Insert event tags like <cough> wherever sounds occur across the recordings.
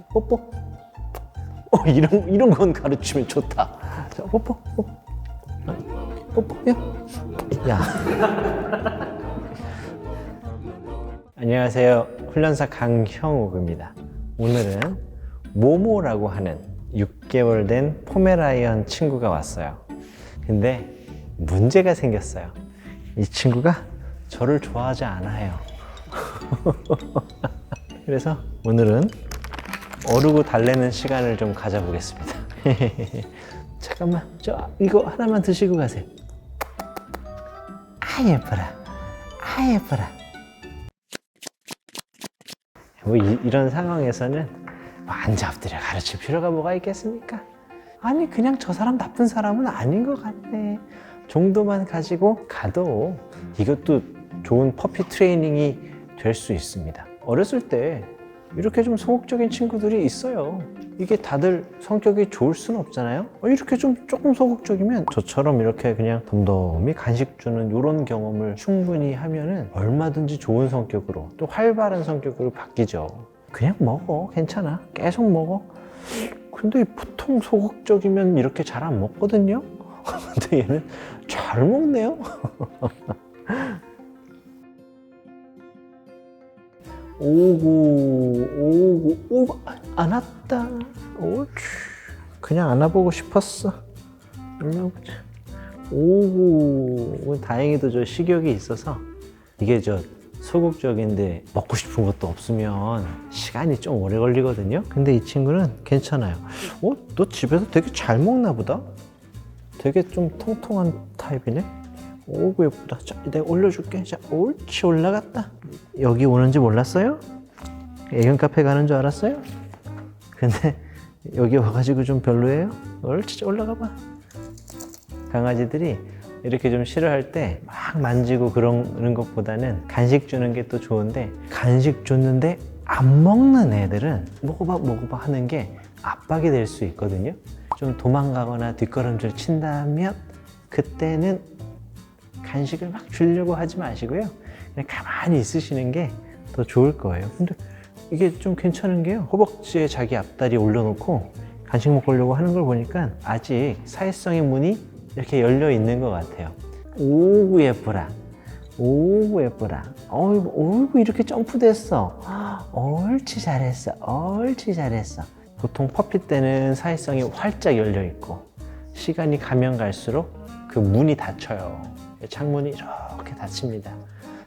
자, 뽀뽀. 어, 이런, 이런 건 가르치면 좋다. 자, 뽀뽀. 뽀뽀. 야. 야. 안녕하세요. 훈련사 강형욱입니다. 오늘은 모모라고 하는 6개월 된 포메라이언 친구가 왔어요. 근데 문제가 생겼어요. 이 친구가 저를 좋아하지 않아요. <laughs> 그래서 오늘은 어르고 달래는 시간을 좀 가져보겠습니다. <laughs> 잠깐만, 저 이거 하나만 드시고 가세요. 아 예뻐라, 아 예뻐라. 뭐 이, 런 상황에서는 뭐 앉아 엎드려 가르칠 필요가 뭐가 있겠습니까? 아니 그냥 저 사람 나쁜 사람은 아닌 것 같네 정도만 가지고 가도 이것도 좋은 퍼피 트레이닝이 될 수 있습니다. 어렸을 때 이렇게 좀 소극적인 친구들이 있어요. 이게 다들 성격이 좋을 수는 없잖아요. 어, 이렇게 좀 조금 소극적이면 저처럼 이렇게 그냥 덤덤히 간식 주는 이런 경험을 충분히 하면은 얼마든지 좋은 성격으로 또 활발한 성격으로 바뀌죠. 그냥 먹어. 괜찮아. 계속 먹어. 근데 보통 소극적이면 이렇게 잘 안 먹거든요. <laughs> 근데 얘는 잘 먹네요. <laughs> 오구 오구 오구 안 왔다. 옳지 그냥 안아보고 싶었어. 일로 보자. 오구 다행히도 저 식욕이 있어서 이게 저 소극적인데 먹고 싶은 것도 없으면 시간이 좀 오래 걸리거든요. 근데 이 친구는 괜찮아요. 어? 너 집에서 되게 잘 먹나 보다? 되게 좀 통통한 타입이네. 오구 예쁘다. 자 내가 올려줄게. 자 옳지 올라갔다. 여기 오는지 몰랐어요? 애견 카페 가는 줄 알았어요? 근데 여기 와가지고 좀 별로예요? 옳지 올라가 봐 강아지들이 이렇게 좀 싫어할 때 막 만지고 그러는 것보다는 간식 주는 게 또 좋은데 간식 줬는데 안 먹는 애들은 먹어봐 먹어봐 하는 게 압박이 될 수 있거든요 좀 도망가거나 뒷걸음질 친다면 그때는 간식을 막 주려고 하지 마시고요. 그냥 가만히 있으시는 게 더 좋을 거예요. 근데 이게 좀 괜찮은 게요. 허벅지에 자기 앞다리 올려놓고 간식 먹으려고 하는 걸 보니까 아직 사회성의 문이 이렇게 열려 있는 것 같아요. 오구 예쁘라. 오구 예쁘라. 어이구, 어이구 이렇게 점프됐어. 옳지 잘했어. 옳지 잘했어. 보통 퍼피 때는 사회성이 활짝 열려 있고 시간이 가면 갈수록 그 문이 닫혀요. 창문이 이렇게 닫힙니다.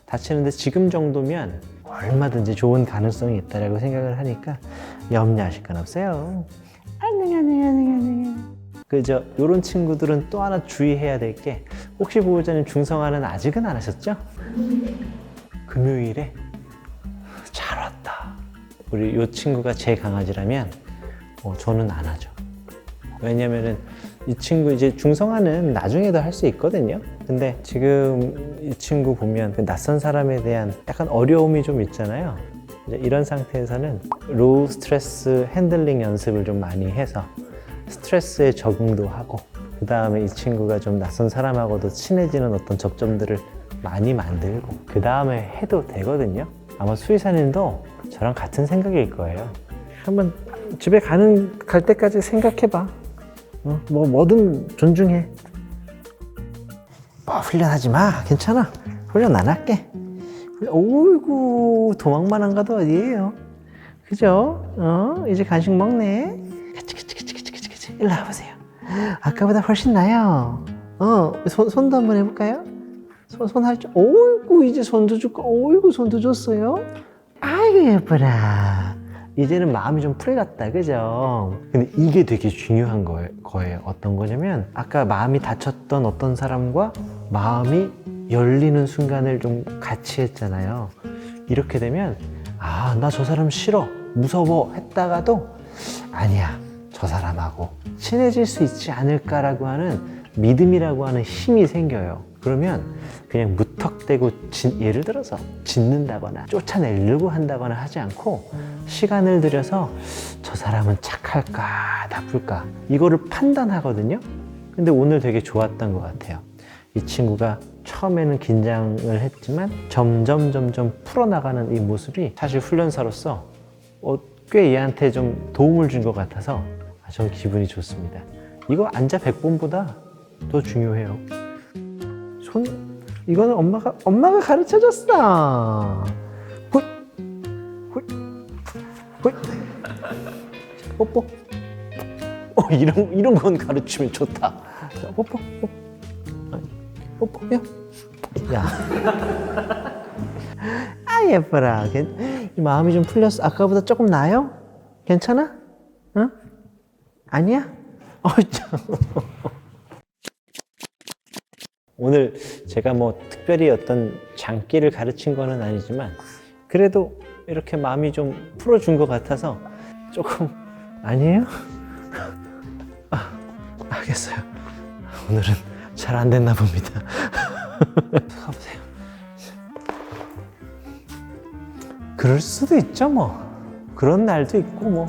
닫히는데 지금 정도면 얼마든지 좋은 가능성이 있다라고 생각을 하니까 염려하실 건 없어요. 안녕 안녕 안녕 안녕. 그저 요런 친구들은 또 하나 주의해야 될 게 혹시 보호자님 중성화는 아직은 안 하셨죠? 금요일에 잘 왔다. 우리 요 친구가 제 강아지라면 어, 저는 안 하죠. 왜냐면은 이 친구 이제 중성화는 나중에도 할 수 있거든요. 근데 지금 이 친구 보면 그 낯선 사람에 대한 약간 어려움이 좀 있잖아요. 이런 상태에서는 로우 스트레스 핸들링 연습을 좀 많이 해서 스트레스에 적응도 하고 그 다음에 이 친구가 좀 낯선 사람하고도 친해지는 어떤 접점들을 많이 만들고 그 다음에 해도 되거든요. 아마 수의사님도 저랑 같은 생각일 거예요. 한번 집에 가는 갈 때까지 생각해봐. 어, 뭐 뭐든 존중해. 뭐 훈련하지 마. 괜찮아. 훈련 안 할게. 오이구 도망만 안 가도 어디에요. 그죠? 어 이제 간식 먹네. 그치 그치 그치 그치 그치 그치. 일로 와보세요. 아까보다 훨씬 나요. 어 손, 손도 한번 해볼까요? 손, 손할 줄. 오이구 이제 손도 줄까? 오이구 손도 줬어요. 아이고 예뻐라. 이제는 마음이 좀 풀렸다, 그죠? 근데 이게 되게 중요한. 거예요. 어떤 거냐면, 아까 마음이 다쳤던 어떤 사람과 마음이 열리는 순간을 좀 같이 했잖아요. 이렇게 되면, 아, 나 저 사람 싫어, 무서워 했다가도, 아니야, 저 사람하고 친해질 수 있지 않을까라고 하는 믿음이라고 하는 힘이 생겨요. 그러면 그냥 무턱대고 진- 예를 들어서 짖는다거나 쫓아내려고 한다거나 하지 않고 시간을 들여서 저 사람은 착할까 나쁠까 이거를 판단하거든요. 근데 오늘 되게 좋았던 것 같아요. 이 친구가 처음에는 긴장을 했지만 점점 점점 풀어나가는 이 모습이 사실 훈련사로서 어, 꽤 얘한테 좀 도움을 준 것 같아서 아, 전 기분이 좋습니다. 이거 앉아 100번보다 더 중요해요. 손 이거는 엄마가 엄마가 가르쳐 줬어. 훗, 훗, 훗. 자, 뽀뽀. 어 이런 이런 건 가르치면 좋다. 자, 뽀뽀, 뽀뽀, 뽀뽀, 야, 야. 아 예뻐라. 마음이 좀 풀렸어. 아까보다 조금 나아요? 괜찮아? 응? 아니야? 어, 참. 오늘 제가 뭐 특별히 어떤 장기를 가르친 거는 아니지만 그래도 이렇게 마음이 좀 풀어준 것 같아서 조금 아니에요? 아, 알겠어요. 오늘은 잘 안 됐나 봅니다. 가보세요. 그럴 수도 있죠 뭐. 그런 날도 있고 뭐.